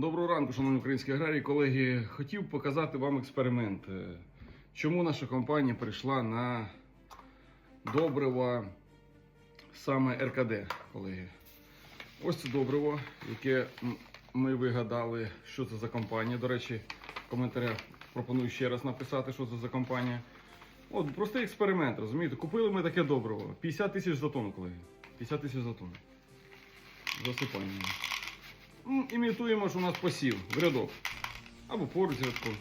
Доброго ранку, шановні українські аграрії. Колеги, хотів показати вам експеримент. Е, Чому наша компанія прийшла на добрива саме РКД, колеги. Ось це добриво, яке ми вигадали, що це за компанія. До речі, в коментарях пропоную ще раз написати, що це за компанія. От простий експеримент, розумієте? Купили ми таке добриво. 50 тисяч за тонну, колеги. 50 тисяч за тонну. Засипаємо. Ну, імітуємо, що у нас посів в рядок. Або поруч з рядком.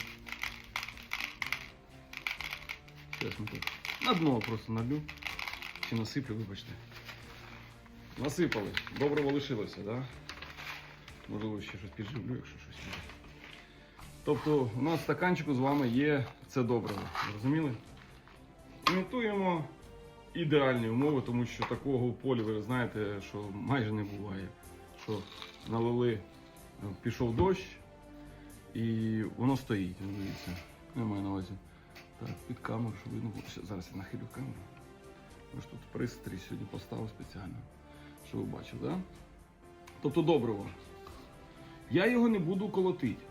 Чесно. На дно просто налю. Чи насиплю, вибачте. Насипали. Добриво лишилося, так? Да? Можливо, ще щось підживлю, якщо щось буде. Тобто у нас в стаканчику з вами є це добриво. Зрозуміли? Імітуємо ідеальні умови, тому що такого в полі, ви знаєте, що майже не буває. Що налили, ну, пішов дощ і воно стоїть, дивіться. Я маю на увазі. Так, під камеру, щоб видно було. Зараз я нахилю камеру. Ось тут пристрій сьогодні поставив спеціально, щоб ви бачили? Да? Тобто добриво. Я його не буду колотити.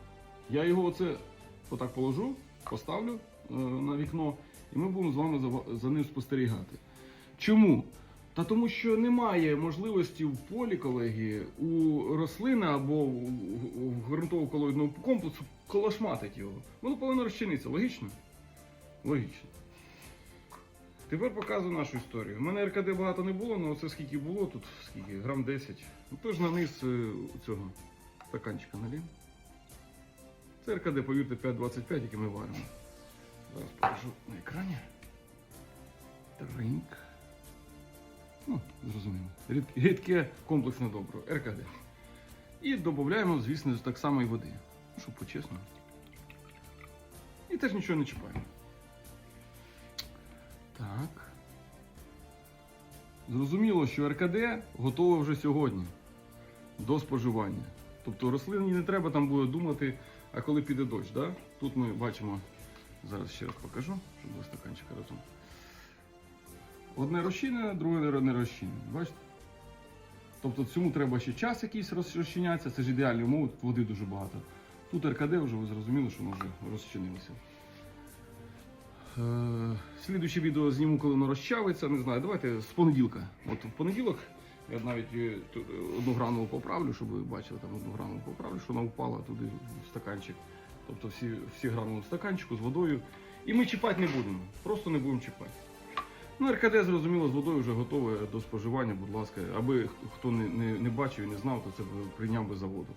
Я його оце отак положу, поставлю е, на вікно, і ми будемо з вами за, за ним спостерігати. Чому? Та тому що немає можливості в полі, колеги, у рослини або в ґрунтово-колоїдному комплексу колошматити його. Воно повинно розчинитися. Логічно? Логічно. Тепер показую нашу історію. У мене РКД багато не було, але це скільки було тут, скільки, грам 10. Ну, тож на низ е, цього стаканчика налів. Це РКД, повірте, 5,25, який ми варимо. Зараз покажу на екрані. Тринк. Ну, зрозуміло. Рідке комплексне добро, РКД. І додаємо, звісно, так само і води. Щоб по-чесному. І теж нічого не чіпаємо. Так. Зрозуміло, що РКД готове вже сьогодні до споживання. Тобто рослині не треба там буде думати, а коли піде дощ. Да? Тут ми бачимо, зараз ще раз покажу, щоб два стаканчика разом. Одне розчинене, друге не розчинене. Бачите? Тобто цьому треба ще час якийсь роз- розчинятися, це ж ідеальні умови, тут води дуже багато. Тут РКД вже ви зрозуміли, що воно вже розчинилося. Е, Слідуюче відео зніму, коли воно розчавиться. Не знаю, давайте з понеділка. От в понеділок я навіть е, е, одну гранулу поправлю, щоб ви бачили, там одну гранулу поправлю, що вона впала туди в стаканчик. Тобто всі, всі гранули в стаканчику з водою. І ми чіпати не будемо. Просто не будемо чіпати. Ну, РКД, зрозуміло, з водою вже готове до споживання, будь ласка. Аби хто не, не, не бачив і не знав, то це прийняв би за воду.